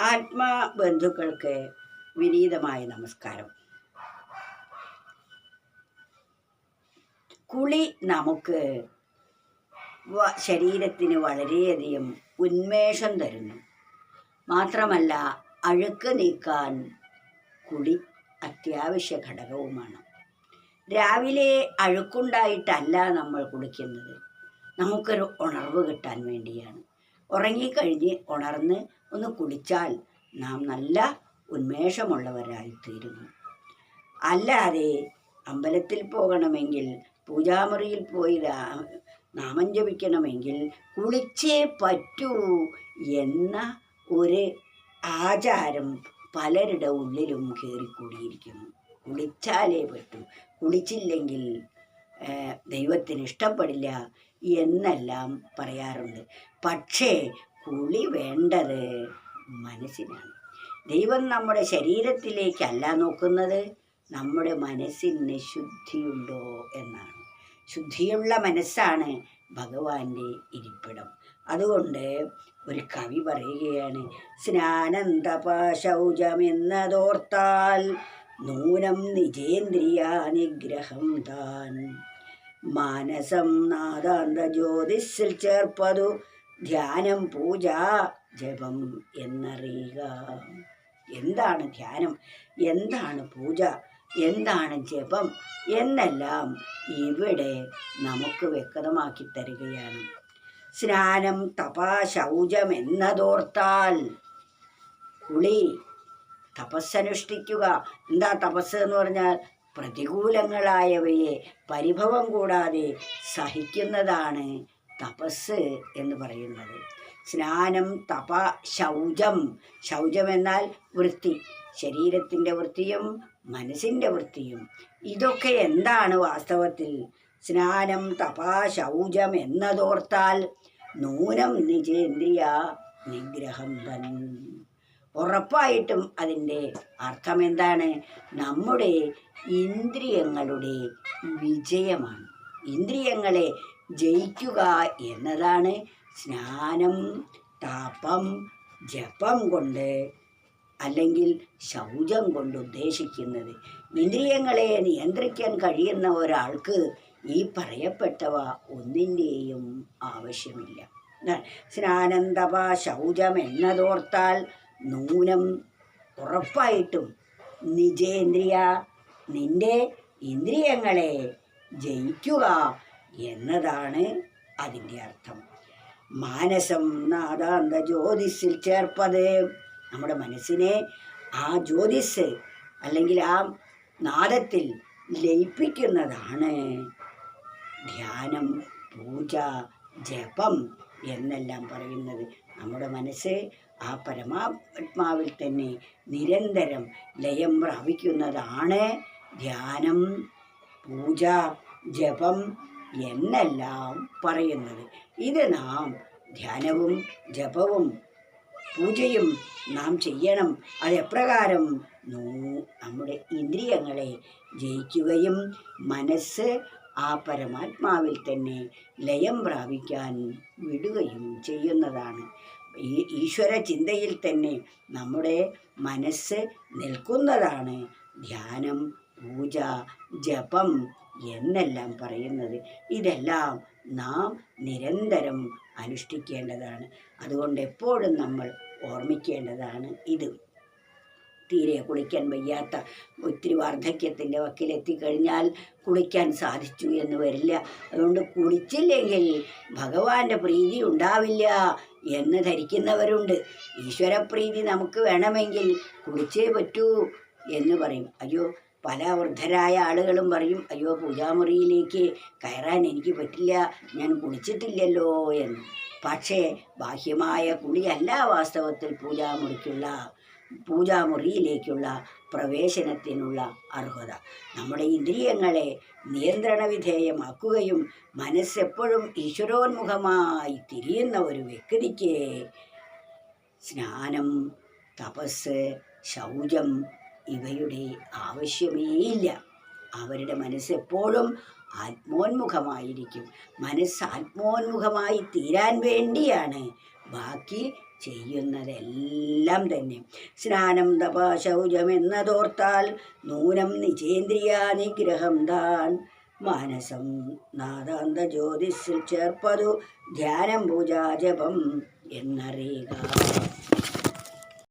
ആത്മാബന്ധുക്കൾക്ക് വിനീതമായ നമസ്കാരം. കുളി നമുക്ക് ശരീരത്തിന് വളരെയധികം ഉന്മേഷം തരുന്നു. മാത്രമല്ല അഴുക്ക് നീക്കാൻ കുളി അത്യാവശ്യ ഘടകവുമാണ്. രാവിലെ അഴുക്കുണ്ടായിട്ടല്ല നമ്മൾ കുളിക്കുന്നത്. നമുക്കൊരു ഉണർവ് കിട്ടാൻ വേണ്ടിയാണ്. ഉറങ്ങിക്കഴിഞ്ഞ് ഉണർന്ന് ഒന്ന് കുളിച്ചാൽ നാം നല്ല ഉന്മേഷമുള്ളവരായിത്തീരുന്നു. അല്ലാതെ അമ്പലത്തിൽ പോകണമെങ്കിൽ പൂജാമുറിയിൽ പോയി നാമം ജപിക്കണമെങ്കിൽ കുളിച്ചേ പറ്റൂ എന്ന ഒരു ആചാരം പലരുടെ ഉള്ളിലും കയറിക്കൂടിയിരിക്കുന്നു കുളിച്ചാലേ പറ്റൂ. കുളിച്ചില്ലെങ്കിൽ ദൈവത്തിന് ഇഷ്ടപ്പെടില്ല എന്നെല്ലാം പറയാറുണ്ട്. പക്ഷേ കുളി വേണ്ടത് മനസ്സിനാണ്. ദൈവം നമ്മുടെ ശരീരത്തിലേക്കല്ല നോക്കുന്നത് നമ്മുടെ മനസ്സിന് ശുദ്ധിയുണ്ടോ എന്നാണ്. ശുദ്ധിയുള്ള മനസ്സാണ് ഭഗവാന്റെ ഇരിപ്പിടം. അതുകൊണ്ട് ഒരു കവി പറയുകയാണ് സ്നാനം തപശൗചമെന്നതോർത്താൽ നൂനം നിജേന്ദ്രിയ നിഗ്രഹം താൻ. മാനസം നാദാന്ത ജ്യോതിസിൽ ചേർപ്പതു. ധ്യാനം പൂജ ജപം എന്നറിയുക. എന്താണ് ധ്യാനം? എന്താണ് പൂജ? എന്താണ് ജപം? എന്നെല്ലാം ഇവിടെ നമുക്ക് വ്യക്തമാക്കി തരികയാണ്. സ്നാനം തപ ശൗചം എന്നതോർത്താൽ കുളി തപസ്സനുഷ്ഠിക്കുക. എന്താ തപസ് എന്ന് പറഞ്ഞാൽ പ്രതികൂലങ്ങളായവയെ പരിഭവം കൂടാതെ സഹിക്കുന്നതാണ് തപസ് എന്ന് പറയുന്നത്. സ്നാനം തപ ശൗചം. ശൗചം എന്നാൽ വൃത്തി. ശരീരത്തിന്റെ വൃത്തിയും മനസ്സിന്റെ വൃത്തിയും. ഇതൊക്കെ എന്താണ് വാസ്തവത്തിൽ? സ്നാനം തപ ശൗചം എന്നതോർത്താൽ നൂനം നിജേന്ദ്രിയ നിഗ്രഹം തൻ. ഉറപ്പായിട്ടും അതിന്റെ അർത്ഥം എന്താണ് നമ്മുടെ ഇന്ദ്രിയങ്ങളുടെ വിജയമാണ്. ഇന്ദ്രിയങ്ങളെ ജയിക്കുക എന്നതാണ് സ്നാനം താപം ജപം കൊണ്ട് അല്ലെങ്കിൽ ശൗചം കൊണ്ട് ഉദ്ദേശിക്കുന്നത്. ഇന്ദ്രിയങ്ങളെ നിയന്ത്രിക്കാൻ കഴിയുന്ന ഒരാൾക്ക് ഈ പറയപ്പെട്ടവ ഒന്നിന്റെയും ആവശ്യമില്ല. സ്നാനന്തപ സ്നാനം തപ ശൗചം എന്നതോർത്താൽ നൂനം. ഉറപ്പായിട്ടും നിജേന്ദ്രിയ നിന്റെ ഇന്ദ്രിയങ്ങളെ ജയിക്കുക എന്നതാണ് അതിന്റെ അർത്ഥം. മാനസം നാദാന്ത ജ്യോതിസിൽ ചേർപ്പത് നമ്മുടെ മനസ്സിനെ ആ ജ്യോതിസ് അല്ലെങ്കിൽ ആ നാദത്തിൽ ലയിപ്പിക്കുന്നതാണ്. ധ്യാനം പൂജ ജപം എന്നെല്ലാം പറയുന്നത് നമ്മുടെ മനസ്സ് ആ പരമാത്മാവിൽ തന്നെ നിരന്തരം ലയം പ്രാപിക്കുന്നതാണ് ധ്യാനം പൂജ ജപം എന്നെല്ലാം പറയുന്നത്. ഇത് നാം ധ്യാനവും ജപവും പൂജയും നാം ചെയ്യണം. അതെപ്രകാരം നൂ- നമ്മുടെ ഇന്ദ്രിയങ്ങളെ ജയിക്കുകയും മനസ്സ് ആ പരമാത്മാവിൽ തന്നെ ലയം പ്രാപിക്കാൻ വിടുകയും ചെയ്യുന്നതാണ്. ഈ ഈശ്വര ചിന്തയിൽ തന്നെ നമ്മുടെ മനസ്സ് നിൽക്കുന്നതാണ്. ധ്യാനം പൂജ ജപം എന്നെല്ലാം പറയുന്നത്. ഇതെല്ലാം നാം നിരന്തരം അനുഷ്ഠിക്കേണ്ടതാണ്. അതുകൊണ്ട് എപ്പോഴും നമ്മൾ ഓർമ്മിക്കേണ്ടതാണ് ഇത്. തീരെ കുളിക്കാൻ വയ്യാത്ത ഒത്തിരി വാർദ്ധക്യത്തിന്റെ വക്കിലെത്തിക്കഴിഞ്ഞാൽ കുളിക്കാൻ സാധിച്ചു എന്ന് വരില്ല. അതുകൊണ്ട് കുളിച്ചില്ലെങ്കിൽ ഭഗവാന്റെ പ്രീതി ഉണ്ടാവില്ല എന്ന് ധരിക്കുന്നവരുണ്ട്. ഈശ്വരപ്രീതി നമുക്ക് വേണമെങ്കിൽ കുളിച്ചേ പറ്റൂ എന്ന് പറയും. അയ്യോ പല വൃദ്ധരായ ആളുകളും പറയും അയ്യോ പൂജാമുറിയിലേക്ക് കയറാൻ എനിക്ക് പറ്റില്ല ഞാൻ കുളിച്ചിട്ടില്ലല്ലോ എന്ന്. പക്ഷേ ബാഹ്യമായ കുളിയല്ല വാസ്തവത്തിൽ പൂജാമുറിക്കുള്ള പൂജാമുറിയിലേക്കുള്ള പ്രവേശനത്തിനുള്ള അർഹത. നമ്മുടെ ഇന്ദ്രിയങ്ങളെ നിയന്ത്രണ വിധേയമാക്കുകയും മനസ്സെപ്പോഴും ഈശ്വരോന്മുഖമായി തിരിയുന്ന ഒരു വ്യക്തിക്ക് സ്നാനം തപസ് ശൗചം ഇവയുടെ ആവശ്യമേയില്ല അവരുടെ മനസ്സെപ്പോഴും ആത്മോന്മുഖമായിരിക്കും. മനസ്സ് ആത്മോന്മുഖമായി തീരാൻ വേണ്ടിയാണ് ബാക്കി ചെയ്യുന്നതെല്ലാം തന്നെ. സ്നാനം തപ ശൗചം എന്നതോർത്താൽ നൂനം നിചേന്ദ്രിയ നിഗ്രഹം താൻ. മാനസം നാദാന്ത ജ്യോതിസിൽ ചേർപ്പതു ധ്യാനം പൂജാ ജപം എന്നറിയുക.